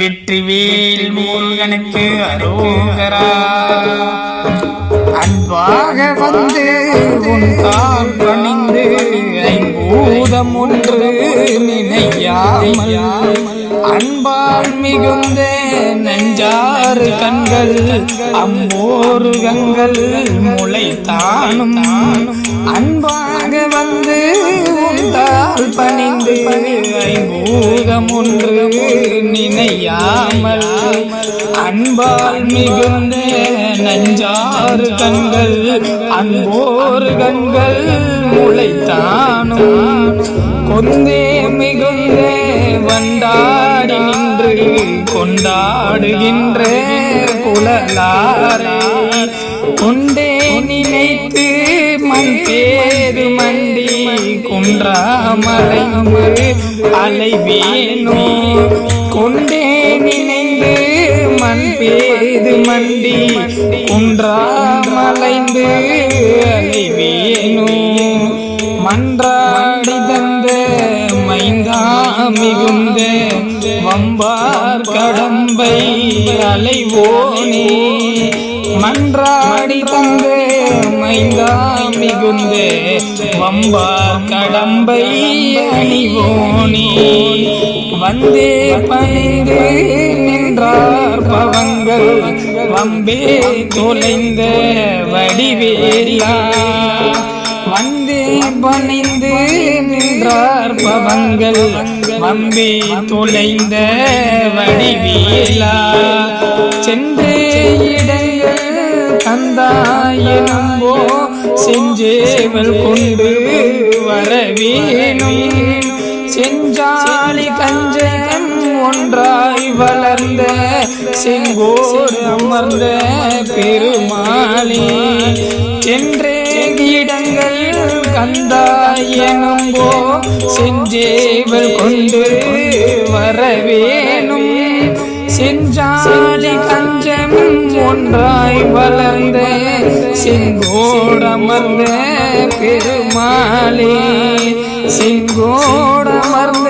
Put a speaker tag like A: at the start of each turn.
A: வெற்றிவேல் முருகனுக்கு அரோகரா. அன்பாக வந்து உன் கால் பணிந்து ஐம்பூதம் ஒன்று நினையாமல் அன்பால் மிகுந்த நஞ்சாறு கண்கள் அம்மோரு கண்கள் முளைத்தானும். அன்பாக வந்து உண்டால் பணிந்து ஐம்பூதம் ஒன்று நினையாமல் அன்பால் மிகுந்த நஞ்சாறு கண்கள் அன்போரு கண்கள் முளைத்தானும். கொந்தே மிகுந்த வண்டாடி நின்று கொண்டாடுகின்ற குழலாரே கொண்டே நினைத்து மண் தாண்டி குன்றாமலை குன்றாமலைந்து அலைவேனோ கொண்டே நினைந்து மண் பேது மண்டி குன்றாமலைந்து அலைவேனோ மன்றாடி தந்த மைந்தா மிகுந்த வம்பார் கடம்பை அலைவோனே. மன்றாடி தந்தே மைந்தா மிகுந்த. வம்பார் கடம்பை அணிவோனே. வந்தே பணிந்து நின்றார் பவங்கள். வம்பே தொலைந்த வடிவேலா வந்தே பணிந்து நின்றார் பவங்கள். வம்பே தொலைந்த வடிவேலா சென்று தந்தாயனம்போ செஞ்சேவல் கொண்டு வரவேணும் செஞ்சாலி கஞ்சம் ஒன்றாய் வளர்ந்த செங்கோடு அமர்ந்த பெருமாளி. சென்றே இடங்கள் கந்தாயனம்போ செஞ்சேவல் கொண்டு வரவேணும் செஞ்சா ஒன்றாய் வளர்ந்த செங்கோடமர்ந்த பெருமாளே செங்கோடமர்ந்த பெருமாளே